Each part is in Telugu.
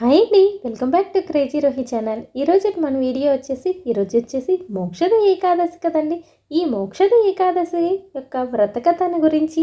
హాయ్ అండి welcome back to crazy Rohi channel. ఈరోజు మన వీడియో వచ్చేసి ఈరోజు వచ్చేసి మోక్షద ఏకాదశి కదండి. ఈ మోక్షద ఏకాదశి యొక్క వ్రతకథను గురించి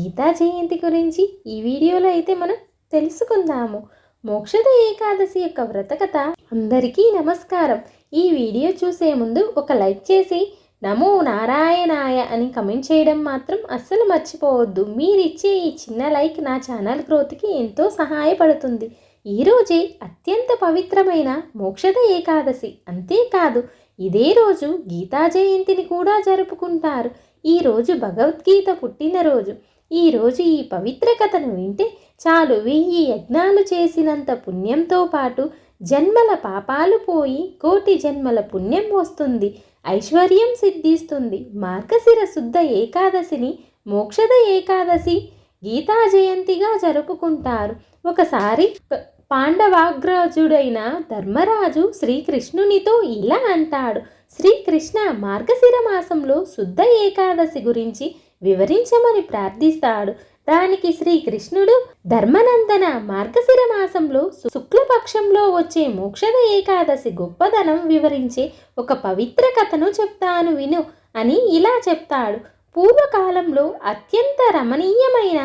గీతా జయంతి గురించి ఈ వీడియోలో అయితే మనం తెలుసుకుందాము. మోక్షద ఏకాదశి యొక్క వ్రతకథ అందరికీ నమస్కారం. ఈ వీడియో చూసే ముందు ఒక లైక్ చేసి నమో నారాయణాయ అని కమెంట్ చేయడం మాత్రం అస్సలు మర్చిపోవద్దు. మీరిచ్చే ఈ చిన్న లైక్ నా ఛానల్ గ్రోత్కి ఎంతో సహాయపడుతుంది. ఈరోజే అత్యంత పవిత్రమైన మోక్షద ఏకాదశి. అంతేకాదు ఇదే రోజు గీతా జయంతిని కూడా జరుపుకుంటారు. ఈరోజు భగవద్గీత పుట్టినరోజు. ఈరోజు ఈ పవిత్ర కథను వింటే చాలు వెయ్యి యజ్ఞాలు చేసినంత పుణ్యంతో పాటు జన్మల పాపాలు పోయి కోటి జన్మల పుణ్యం వస్తుంది. ఐశ్వర్యం సిద్ధిస్తుంది. మార్గశిర శుద్ధ ఏకాదశిని మోక్షద ఏకాదశి గీతా జయంతిగా జరుపుకుంటారు. ఒకసారి పాండవాగ్రాజుడైన ధర్మరాజు శ్రీకృష్ణునితో ఇలా అంటాడు. శ్రీకృష్ణ మార్గశిర మాసంలో శుద్ధ ఏకాదశి గురించి వివరించమని ప్రార్థిస్తాడు. దానికి శ్రీకృష్ణుడు ధర్మనందన మార్గశిర మాసంలో శుక్లపక్షంలో వచ్చే మోక్షద ఏకాదశి గొప్పదనం వివరించే ఒక పవిత్ర కథను చెప్తాను విను అని ఇలా చెప్తాడు. పూర్వకాలంలో అత్యంత రమణీయమైన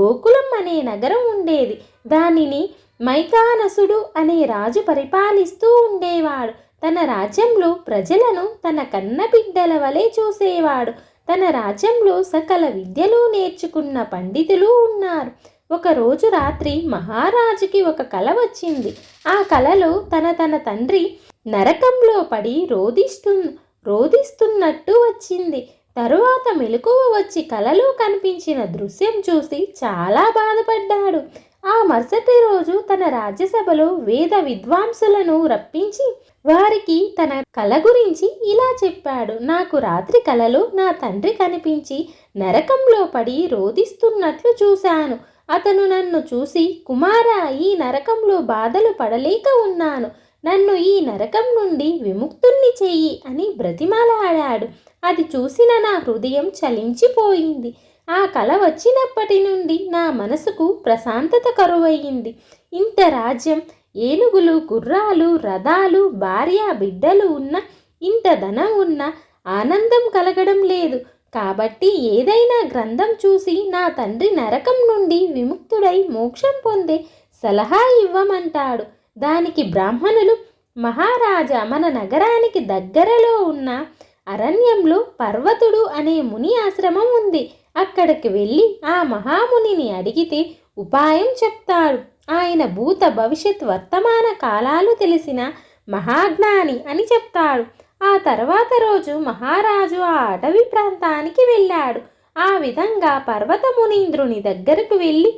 గోకులం అనే నగరం ఉండేది. దానిని మైకానసుడు అనే రాజు పరిపాలిస్తూ ఉండేవాడు. తన రాజ్యంలో ప్రజలను తన కన్నబిడ్డల వలె చూసేవాడు. తన రాజ్యంలో సకల విద్యలు నేర్చుకున్న పండితులు ఉన్నారు. ఒకరోజు రాత్రి మహారాజుకి ఒక కల వచ్చింది. ఆ కలలో తన తన తండ్రి నరకంలో పడి రోధిస్తు రోధిస్తున్నట్టు వచ్చింది. తరువాత మెలకువ వచ్చి కలలో కనిపించిన దృశ్యం చూసి చాలా బాధపడ్డాడు. ఆ మరుసటి రోజు తన రాజ్యసభలో వేద విద్వాంసులను రప్పించి వారికి తన కళ గురించి ఇలా చెప్పాడు. నాకు రాత్రి కలలో నా తండ్రి కనిపించి నరకంలో పడి రోధిస్తున్నట్లు చూశాను. అతను నన్ను చూసి కుమారా ఈ నరకంలో బాధలు పడలేక ఉన్నాను. నన్ను ఈ నరకం నుండి విముక్తుణ్ణి చెయ్యి అని బ్రతిమాలాడాడు. అది చూసిన నా హృదయం చలించిపోయింది. ఆ కళ వచ్చినప్పటి నుండి నా మనసుకు ప్రశాంతత కరువయ్యింది. ఇంత రాజ్యం ఏనుగులు గుర్రాలు రథాలు భార్య బిడ్డలు ఉన్న ఇంత ధనం ఉన్న ఆనందం కలగడం లేదు. కాబట్టి ఏదైనా గ్రంథం చూసి నా తండ్రి నరకం నుండి విముక్తుడై మోక్షం పొందే సలహా ఇవ్వమంటాడు. దానికి బ్రాహ్మణులు మహారాజా మన నగరానికి దగ్గరలో ఉన్న అరణ్యంలో పర్వతుడు అనే ముని ఆశ్రమం ఉంది. అక్కడికి వెళ్ళి ఆ మహామునిని అడిగితే ఉపాయం చెప్తాడు ఆయన భూత భవిష్యత్ వర్తమాన కాలాలు తెలిసిన మహాజ్ఞాని అని చెప్తాడు. ఆ తర్వాత రోజు మహారాజు ఆ అటవీ ప్రాంతానికి వెళ్ళాడు. ఆ విధంగా పర్వత మునీంద్రుని దగ్గరకు వెళ్ళి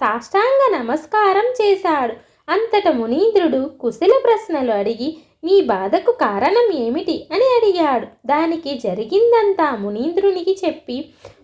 సాష్టాంగ నమస్కారం చేశాడు. అంతట మునీంద్రుడు కుశల ప్రశ్నలు అడిగి నీ బాధకు కారణం ఏమిటి అని అడిగాడు. దానికి జరిగిందంతా మునీంద్రునికి చెప్పి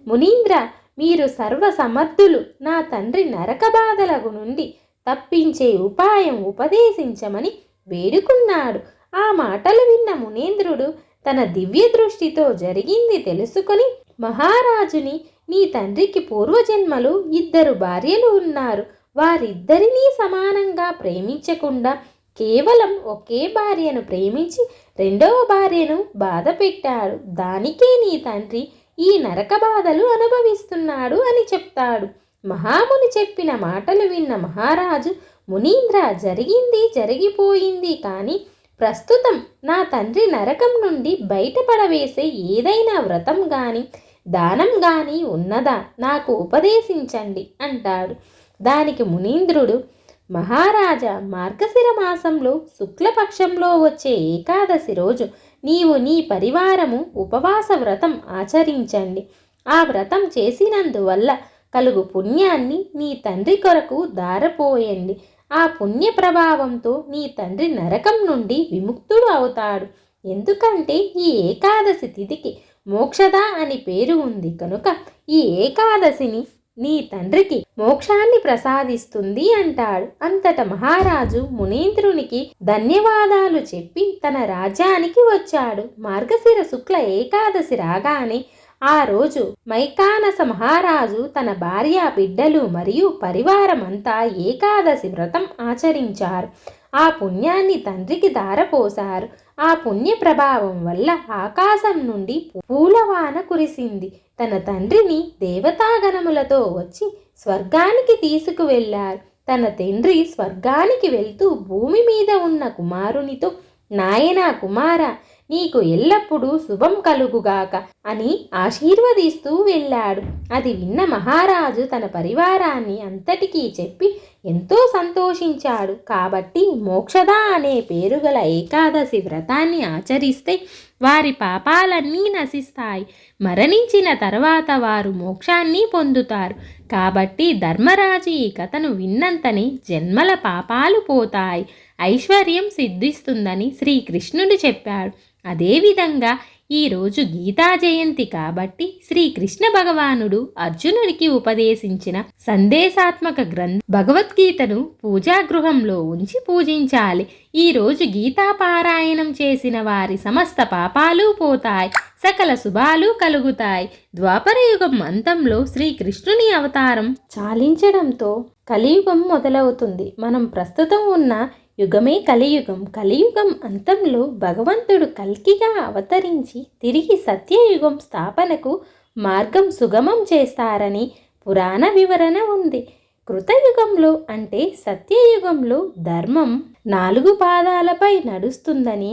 మునీంద్ర మీరు సర్వ సమర్థులు నా తండ్రి నరక బాధలకు నుండి తప్పించే ఉపాయం ఉపదేశించమని వేడుకున్నాడు. ఆ మాటలు విన్న మునేంద్రుడు తన దివ్య దృష్టితో జరిగింది తెలుసుకొని మహారాజుని నీ తండ్రికి పూర్వజన్మలు ఇద్దరు భార్యలు ఉన్నారు. వారిద్దరినీ సమానంగా ప్రేమించకుండా కేవలం ఒకే భార్యను ప్రేమించి రెండవ భార్యను బాధ పెట్టాడు. దానికే నీ తండ్రి ఈ నరక బాధలు అనుభవిస్తున్నాడు అని చెప్తాడు. మహాముని చెప్పిన మాటలు విన్న మహారాజు మునీంద్ర జరిగింది జరిగిపోయింది. కానీ ప్రస్తుతం నా తండ్రి నరకం నుండి బయటపడవేసే ఏదైనా వ్రతం గాని దానం గాని ఉన్నదా? నాకు ఉపదేశించండి అంటాడు. దానికి మునీంద్రుడు మహారాజా మార్గశిర మాసంలో శుక్లపక్షంలో వచ్చే ఏకాదశి రోజు నీవు నీ పరివారము ఉపవాస వ్రతం ఆచరించండి. ఆ వ్రతం చేసినందువల్ల కలుగు పుణ్యాన్ని నీ తండ్రి కొరకు దారపోయండి. ఆ పుణ్య ప్రభావంతో నీ తండ్రి నరకం నుండి విముక్తుడు అవుతాడు. ఎందుకంటే ఈ ఏకాదశి తిథికి మోక్షద అని పేరు ఉంది. కనుక ఈ ఏకాదశిని నీ తండ్రికి మోక్షాన్ని ప్రసాదిస్తుంది అంటాడు. అంతట మహారాజు మునీంద్రునికి ధన్యవాదాలు చెప్పి తన రాజ్యానికి వచ్చాడు. మార్గశిర శుక్ల ఏకాదశి రాగానే ఆ రోజు మైకానస మహారాజు తన భార్య బిడ్డలు మరియు పరివారమంతా ఏకాదశి వ్రతం ఆచరించారు. ఆ పుణ్యాన్ని తండ్రికి దారపోశారు ఆ పుణ్య ప్రభావం వల్ల ఆకాశం నుండి పూలవాన కురిసింది. తన తండ్రిని దేవతాగణములతో వచ్చి స్వర్గానికి తీసుకువెళ్ళారు. తన తండ్రి స్వర్గానికి వెళ్తూ భూమి మీద ఉన్న కుమారునితో నాయనా కుమార నీకు ఎల్లప్పుడూ శుభం కలుగుగాక అని ఆశీర్వదిస్తూ వెళ్ళాడు. అది విన్న మహారాజు తన పరివారాన్ని అంతటికీ చెప్పి ఎంతో సంతోషించాడు. కాబట్టి మోక్షద అనే పేరుగల ఏకాదశి వ్రతాన్ని ఆచరిస్తే వారి పాపాలన్నీ నశిస్తాయి. మరణించిన తర్వాత వారు మోక్షాన్ని పొందుతారు. కాబట్టి ధర్మరాజు ఈ కథను విన్నంతనే జన్మల పాపాలు పోతాయి. ఐశ్వర్యం సిద్ధిస్తుందని శ్రీకృష్ణుడు చెప్పాడు. అదేవిధంగా ఈరోజు గీతా జయంతి కాబట్టి శ్రీకృష్ణ భగవానుడు అర్జునుడికి ఉపదేశించిన సందేశాత్మక గ్రంథ భగవద్గీతను పూజాగృహంలో ఉంచి పూజించాలి. ఈరోజు గీతా పారాయణం చేసిన వారి సమస్త పాపాలు పోతాయి సకల శుభాలు కలుగుతాయి. ద్వాపరయుగం అంతంలో శ్రీకృష్ణుని అవతారం చాలించడంతో కలియుగం మొదలవుతుంది. మనం ప్రస్తుతం ఉన్న యుగమే కలియుగం. కలియుగం అంతంలో భగవంతుడు కల్కిగా అవతరించి తిరిగి సత్యయుగం స్థాపనకు మార్గం సుగమం చేస్తారని పురాణ వివరణ ఉంది. కృతయుగంలో అంటే సత్యయుగంలో ధర్మం నాలుగు పాదాలపై నడుస్తుందని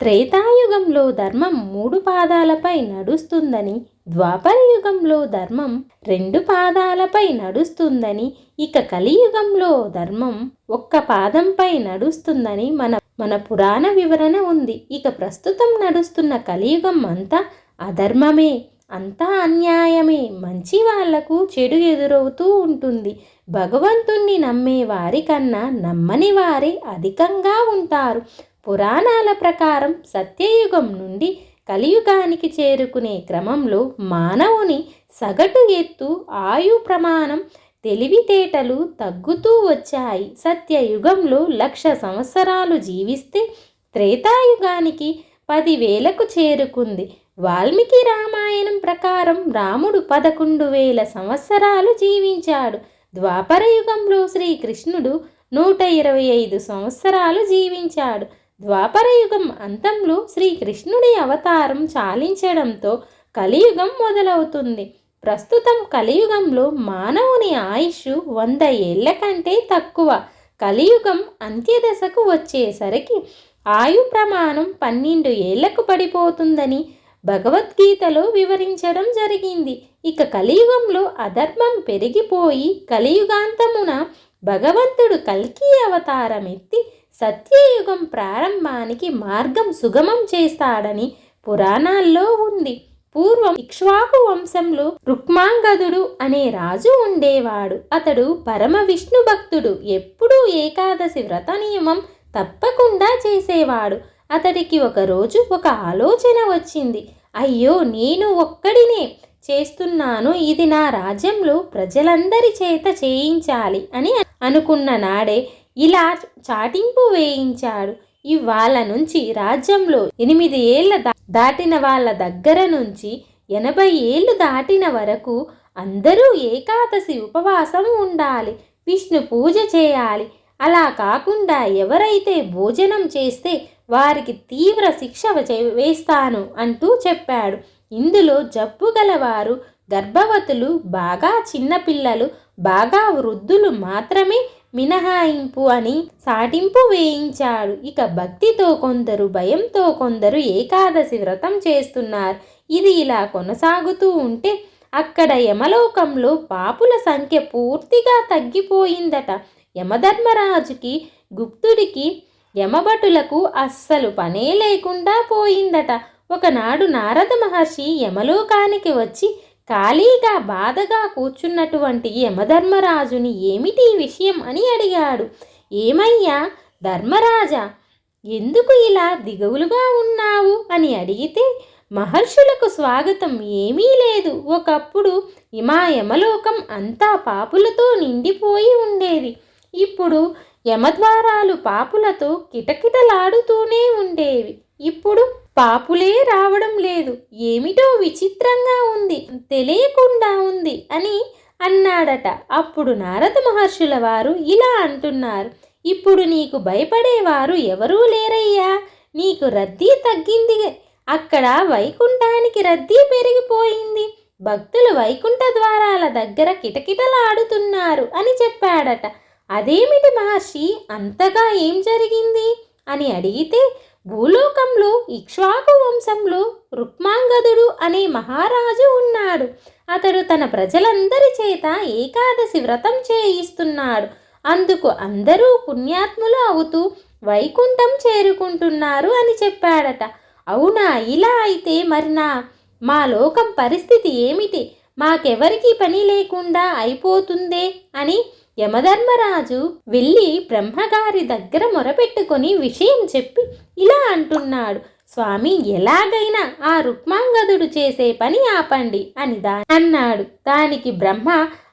త్రేతాయుగంలో ధర్మం మూడు పాదాలపై నడుస్తుందని ద్వాపరయుగంలో ధర్మం రెండు పాదాలపై నడుస్తుందని ఇక కలియుగంలో ధర్మం ఒక్క పాదంపై నడుస్తుందని మన మన పురాణ వివరణ ఉంది. ఇక ప్రస్తుతం నడుస్తున్న కలియుగం అంతా అధర్మమే అంతా అన్యాయమే మంచి వాళ్ళకు చెడు ఎదురవుతూ ఉంటుంది. భగవంతుణ్ణి నమ్మే వారికన్నా నమ్మని వారే అధికంగా ఉంటారు. పురాణాల ప్రకారం సత్యయుగం నుండి కలియుగానికి చేరుకునే క్రమంలో మానవుని సగటు ఎత్తు ఆయు ప్రమాణం తెలివితేటలు తగ్గుతూ వచ్చాయి. సత్యయుగంలో లక్ష సంవత్సరాలు జీవిస్తే త్రేతాయుగానికి పదివేలకు చేరుకుంది. వాల్మీకి రామాయణం ప్రకారం రాముడు పదకొండు వేల సంవత్సరాలు జీవించాడు. ద్వాపరయుగంలో శ్రీకృష్ణుడు నూట ఇరవై ఐదు సంవత్సరాలు జీవించాడు. ద్వాపరయుగం అంతంలో శ్రీకృష్ణుడి అవతారం చాలించడంతో కలియుగం మొదలవుతుంది. ప్రస్తుతం కలియుగంలో మానవుని ఆయుష్ వంద ఏళ్ళ కంటే తక్కువ. కలియుగం అంత్యదశకు వచ్చేసరికి ఆయు ప్రమాణం పన్నెండు ఏళ్ళకు పడిపోతుందని భగవద్గీతలో వివరించడం జరిగింది. ఇక కలియుగంలో అధర్మం పెరిగిపోయి కలియుగాంతమున భగవంతుడు కల్కి అవతారం ఎత్తి సత్యయుగం ప్రారంభానికి మార్గం సుగమం చేస్తాడని పురాణాల్లో ఉంది. పూర్వం ఇక్ష్వాకు వంశంలో రుక్మాంగదుడు అనే రాజు ఉండేవాడు. అతడు పరమ విష్ణు భక్తుడు. ఎప్పుడూ ఏకాదశి వ్రత నియమం తప్పకుండా చేసేవాడు. అతడికి ఒకరోజు ఒక ఆలోచన వచ్చింది. అయ్యో నేను ఒక్కడినే చేస్తున్నాను. ఇది నా రాజ్యంలో ప్రజలందరి చేత చేయించాలి అని అనుకున్న నాడే ఇలా చాటింపు వేయించాడు. ఇవాళ నుంచి రాజ్యంలో ఎనిమిది ఏళ్ళ దాటిన వాళ్ళ దగ్గర నుంచి ఎనభై ఏళ్ళు దాటిన వరకు అందరూ ఏకాదశి ఉపవాసం ఉండాలి. విష్ణు పూజ చేయాలి. అలా కాకుండా ఎవరైతే భోజనం చేస్తే వారికి తీవ్ర శిక్ష వేస్తాను అంటూ చెప్పాడు. ఇందులో జబ్బు గలవారు గర్భవతులు బాగా చిన్నపిల్లలు బాగా వృద్ధులు మాత్రమే మినహాయింపు అని సాటింపు వేయించాడు ఇక భక్తితో కొందరు భయంతో కొందరు ఏకాదశి వ్రతం చేస్తున్నారు. ఇది ఇలా కొనసాగుతూ ఉంటే అక్కడ యమలోకంలో పాపుల సంఖ్య పూర్తిగా తగ్గిపోయిందట. యమధర్మరాజుకి గుప్తుడికి యమభటులకు అస్సలు పనే లేకుండా పోయిందట. ఒకనాడు నారద మహర్షి యమలోకానికి వచ్చి ఖాళీగా బాధగా కూర్చున్నటువంటి యమధర్మరాజుని ఏమిటి విషయం అని అడిగాడు. ఏమయ్యా ధర్మరాజా ఎందుకు ఇలా దిగులుగా ఉన్నావు అని అడిగితే మహర్షులకు స్వాగతం ఏమీ లేదు. ఒకప్పుడు ఇమా యమలోకం అంతా పాపులతో నిండిపోయి ఉండేది. ఇప్పుడు యమద్వారాలు పాపులతో కిటకిటలాడుతూనే ఉండేవి. ఇప్పుడు పాపులే రావడం లేదు విచిత్రంగా ఉంది తెలియకుండా ఉంది అని అన్నాడట. అప్పుడు నారద మహర్షుల వారు ఇలా అంటున్నారు ఇప్పుడు నీకు భయపడేవారు ఎవరూ లేరయ్యా. నీకు రద్దీ తగ్గింది. అక్కడ వైకుంఠానికి రద్దీ పెరిగిపోయింది. భక్తులు వైకుంఠ ద్వారాల దగ్గర కిటకిటలాడుతున్నారు అని చెప్పాడట. అదేమిటి మహర్షి అంతగా ఏం జరిగింది? అని అడిగితే భూలోకంలో ఇక్ష్వాకు వంశంలో రుక్మాంగదుడు అనే మహారాజు ఉన్నాడు. అతడు తన ప్రజలందరి చేత ఏకాదశి వ్రతం చేయిస్తున్నాడు. అందుకు అందరూ పుణ్యాత్ములు అవుతూ వైకుంఠం చేరుకుంటున్నారు అని చెప్పాడట. అవునా? ఇలా అయితే మరి నా మా లోకం పరిస్థితి ఏమిటి? మాకెవరికి పని లేకుండా అయిపోతుందే అని యమధర్మరాజు వెళ్ళి బ్రహ్మగారి దగ్గర మొరపెట్టుకొని విషయం చెప్పి ఇలా అంటున్నాడు. స్వామి ఎలాగైనా ఆ రుక్మాంగదుడు చేసే పని ఆపండి అని దా అన్నాడు. దానికి బ్రహ్మ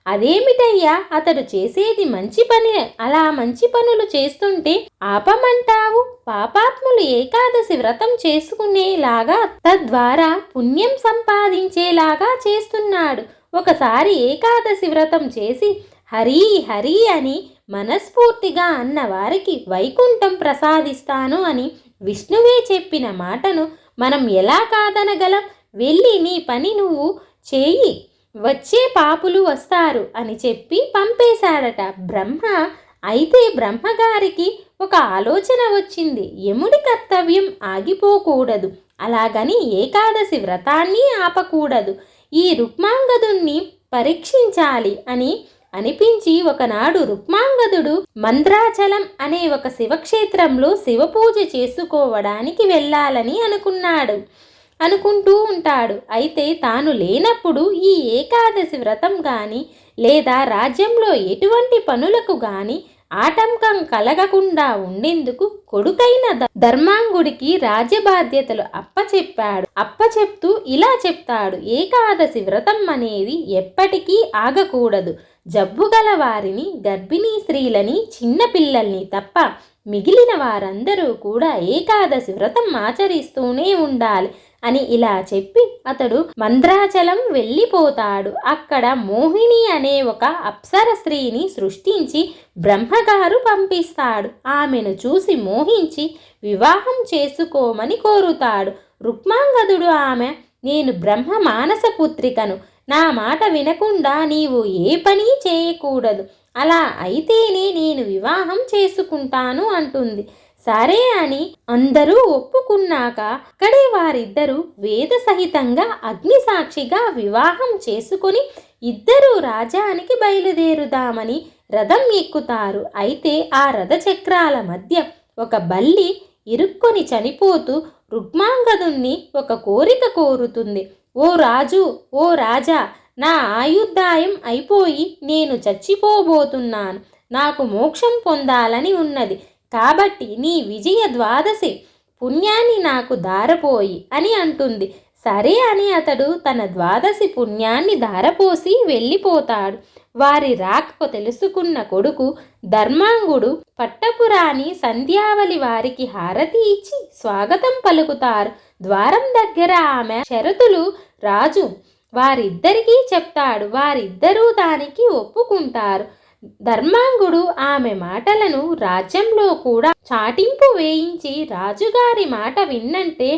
అదేమిటయ్యా అతడు చేసేది మంచి పని అలా మంచి పనులు చేస్తుంటే ఆపమంటావు? పాపాత్ములు ఏకాదశి వ్రతం చేసుకునేలాగా తద్వారా పుణ్యం సంపాదించేలాగా చేస్తున్నాడు. ఒకసారి ఏకాదశి వ్రతం చేసి హరి హరి అని మనస్ఫూర్తిగా అన్న వారికి వైకుంఠం ప్రసాదిస్తాను అని విష్ణువే చెప్పిన మాటను మనం ఎలా కాదనగలం? వెళ్ళి నీ పని నువ్వు చేయి. వచ్చే పాపులు వస్తారు అని చెప్పి పంపేశాడట బ్రహ్మ. అయితే బ్రహ్మగారికి ఒక ఆలోచన వచ్చింది. యముడి కర్తవ్యం ఆగిపోకూడదు. అలాగని ఏకాదశి వ్రతాన్ని ఆపకూడదు. ఈ రుక్మాంగదుణ్ణి పరీక్షించాలి అని అనిపించి ఒకనాడు రుక్మాంగదుడు మంద్రాచలం అనే ఒక శివక్షేత్రంలో శివపూజ చేసుకోవడానికి వెళ్ళాలని అనుకున్నాడు. అనుకుంటూ ఉంటాడు. అయితే తాను లేనప్పుడు ఈ ఏకాదశి వ్రతం కానీ లేదా రాజ్యంలో ఎటువంటి పనులకు కానీ ఆటంకం కలగకుండా ఉండేందుకు కొడుకైన ధర్మాంగుడికి రాజ్యబాధ్యతలు అప్పచెప్పాడు. అప్పచెప్తూ ఇలా చెప్తాడు. ఏకాదశి వ్రతం అనేది ఎప్పటికీ ఆగకూడదు. జబ్బు గల వారిని గర్భిణీ స్త్రీలని చిన్న పిల్లల్ని తప్ప మిగిలిన వారందరూ కూడా ఏకాదశి వ్రతం ఆచరిస్తూనే ఉండాలి అని ఇలా చెప్పి అతడు మంద్రాచలం వెళ్ళిపోతాడు. అక్కడ మోహిని అనే ఒక అప్సర స్త్రీని సృష్టించి బ్రహ్మగారు పంపిస్తాడు. ఆమెను చూసి మోహించి వివాహం చేసుకోమని కోరుతాడు. రుక్మాంగదుడు ఆమె నేను బ్రహ్మ మానసపుత్రికను నా మాట వినకుండా నీవు ఏ పని చేయకూడదు. అలా అయితేనే నేను వివాహం చేసుకుంటాను అంటుంది. సరే అని అందరూ ఒప్పుకున్నాక అక్కడే వారిద్దరూ వేద సహితంగా అగ్ని సాక్షిగా వివాహం చేసుకొని ఇద్దరూ రాజానికి బయలుదేరుదామని రథం ఎక్కుతారు. అయితే ఆ రథచక్రాల మధ్య ఒక బల్లి ఇరుక్కొని చనిపోతూ రుక్మాంగదుణ్ణి ఒక కోరిక కోరుతుంది. ఓ రాజు ఓ రాజా నా ఆయుర్దాయం అయిపోయి నేను చచ్చిపోబోతున్నాను. నాకు మోక్షం పొందాలని ఉన్నది. కాబట్టి నీ విజయ ద్వాదశి పుణ్యాన్ని నాకు దారపోయి అని అంటుంది. సరే అని అతడు తన ద్వాదశి పుణ్యాన్ని దారపోసి వెళ్ళిపోతాడు. వారి రాకకు తెలుసుకున్న కొడుకు ధర్మాంగుడు పట్టపురాణి సంధ్యావళి వారికి హారతి ఇచ్చి స్వాగతం పలుకుతారు. ద్వారం దగ్గర ఆమె షరతులు రాజు వారిద్దరికీ చెప్తాడు. వారిద్దరూ దానికి ఒప్పుకుంటారు. ధర్మాంగుడు ఆమె మాటలను రాజ్యంలో కూడా చాటింపు వేయించి రాజుగారి మాట విన్నంటే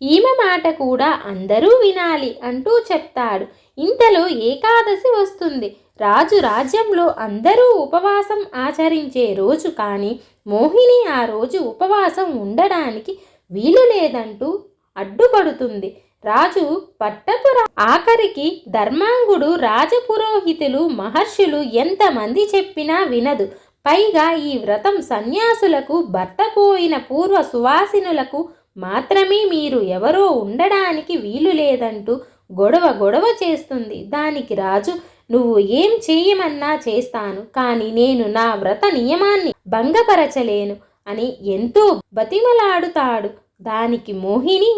ఈమె మాట కూడా అందరూ వినాలి అంటూ చెప్తాడు. ఇంతలో ఏకాదశి వస్తుంది. రాజు రాజ్యంలో అందరూ ఉపవాసం ఆచరించే రోజు కానీ మోహిని ఆ రోజు ఉపవాసం ఉండడానికి వీలు లేదంటూ అడ్డుపడుతుంది. రాజు పట్టపుర ఆఖరికి ధర్మాంగుడు రాజపురోహితులు మహర్షులు ఎంతమంది చెప్పినా వినదు. పైగా ఈ వ్రతం సన్యాసులకు భర్త పోయిన పూర్వ సువాసినులకు మాత్రమే మీరు ఎవరో ఉండడానికి వీలు లేదంటూ గొడవ గొడవ చేస్తుంది. దానికి రాజు నువ్వు ఏం చేయమన్నా చేస్తాను కానీ నేను నా వ్రత నియమాన్ని భంగపరచలేను అని ఎంతో బతిమలాడుతాడు. దానికి మోహిని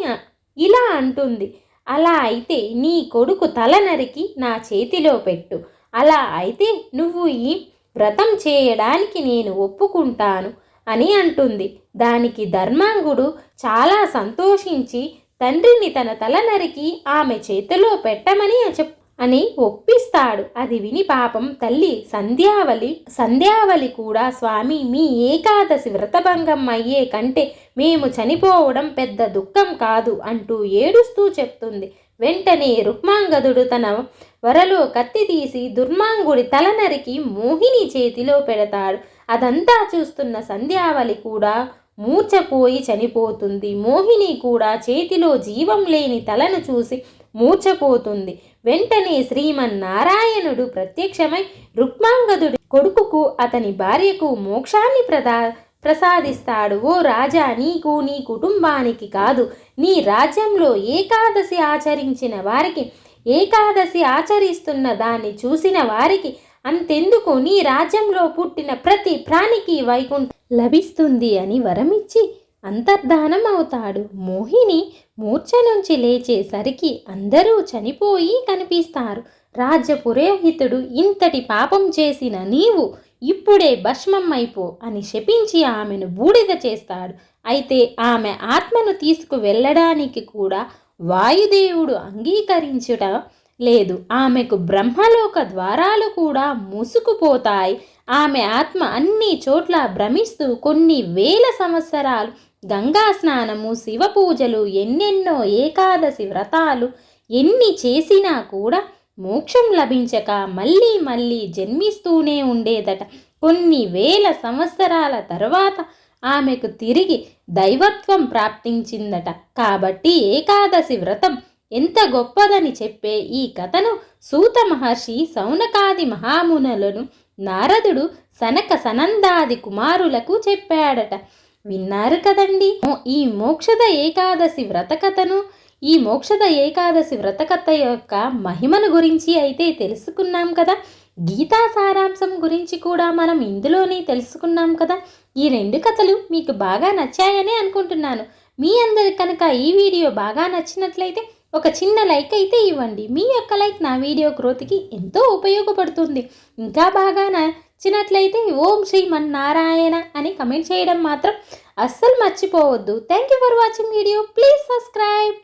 ఇలా అంటుంది. అలా అయితే నీ కొడుకు తల నరికి నా చేతిలో పెట్టు. అలా అయితే నువ్వు ఈ వ్రతం చేయడానికి నేను ఒప్పుకుంటాను అని అంటుంది. దానికి ధర్మాంగుడు చాలా సంతోషించి తండ్రిని తన తల నరికి ఆమె చేతిలో పెట్టమని చెప్ అని ఒప్పిస్తాడు. అది విని పాపం తల్లి సంధ్యావళి సంధ్యావళి కూడా స్వామి మీ ఏకాదశి వ్రతభంగం అయ్యే కంటే మేము చనిపోవడం పెద్ద దుఃఖం కాదు అంటూ ఏడుస్తూ చెప్తుంది. వెంటనే రుక్మాంగదుడు తన వరలో కత్తి తీసి దుర్మాంగుడి తల నరికి మోహిని చేతిలో పెడతాడు. అదంతా చూస్తున్న సంధ్యావళి కూడా మూర్చపోయి చనిపోతుంది. మోహిని కూడా చేతిలో జీవం లేని తలను చూసి మూర్చపోతుంది వెంటనే శ్రీమన్నారాయణుడు ప్రత్యక్షమై రుక్మాంగదుడి కొడుకుకు అతని భార్యకు మోక్షాన్ని ప్రదా ప్రసాదిస్తాడు. ఓ రాజా నీకు నీ కుటుంబానికి కాదు. నీ రాజ్యంలో ఏకాదశి ఆచరించిన వారికి ఏకాదశి ఆచరిస్తున్న దాన్ని చూసిన వారికి అంతెందుకు? నీ రాజ్యంలో పుట్టిన ప్రతి ప్రాణికి వైకుంఠం లభిస్తుంది అని వరమిచ్చి అంతర్ధానం అవుతాడు మోహిని మూర్ఛ నుంచి లేచేసరికి అందరూ చనిపోయి కనిపిస్తారు. రాజ్య పురోహితుడు ఇంతటి పాపం చేసిన నీవు ఇప్పుడే భస్మం అయిపో అని శపించి ఆమెను బూడిద చేస్తాడు. అయితే ఆమె ఆత్మను తీసుకు వెళ్ళడానికి కూడా వాయుదేవుడు అంగీకరించుట లేదు. ఆమెకు బ్రహ్మలోక ద్వారాలు కూడా మూసుకుపోతాయి. ఆమె ఆత్మ అన్ని చోట్ల భ్రమిస్తూ కొన్ని వేల సంవత్సరాలు గంగా స్నానము శివ పూజలు ఎన్నెన్నో ఏకాదశి వ్రతాలు ఎన్ని చేసినా కూడా మోక్షం లభించక మళ్ళీ మళ్ళీ జన్మిస్తూనే ఉండేదట. కొన్ని వేల సంవత్సరాల తర్వాత ఆమెకు తిరిగి దైవత్వం ప్రాప్తించిందట. కాబట్టి ఏకాదశి వ్రతం ఎంత గొప్పదని చెప్పే ఈ కథను సూత మహర్షి సౌనకాది మహామునులను నారదుడు సనక సనందాది కుమారులకు చెప్పాడట. విన్నారు కదండి. ఈ మోక్షద ఏకాదశి వ్రతకథను ఈ మోక్షద ఏకాదశి వ్రతకథ యొక్క మహిమను గురించి అయితే తెలుసుకున్నాం కదా. గీతా సారాంశం గురించి కూడా మనం ఇందులోనే తెలుసుకున్నాం కదా. ఈ రెండు కథలు మీకు బాగా నచ్చాయని అనుకుంటున్నాను. మీ అందరికి కనుక ఈ వీడియో బాగా నచ్చినట్లయితే ఒక చిన్న లైక్ అయితే ఇవ్వండి. మీ యొక్క లైక్ నా వీడియో గ్రోత్కి ఎంతో ఉపయోగపడుతుంది. ఇంకా బాగా నచ్చినట్లయితే ఓం శ్రీమన్నారాయణ అని కమెంట్ చేయడం మాత్రం అస్సలు మర్చిపోవద్దు. Thank you for watching video please subscribe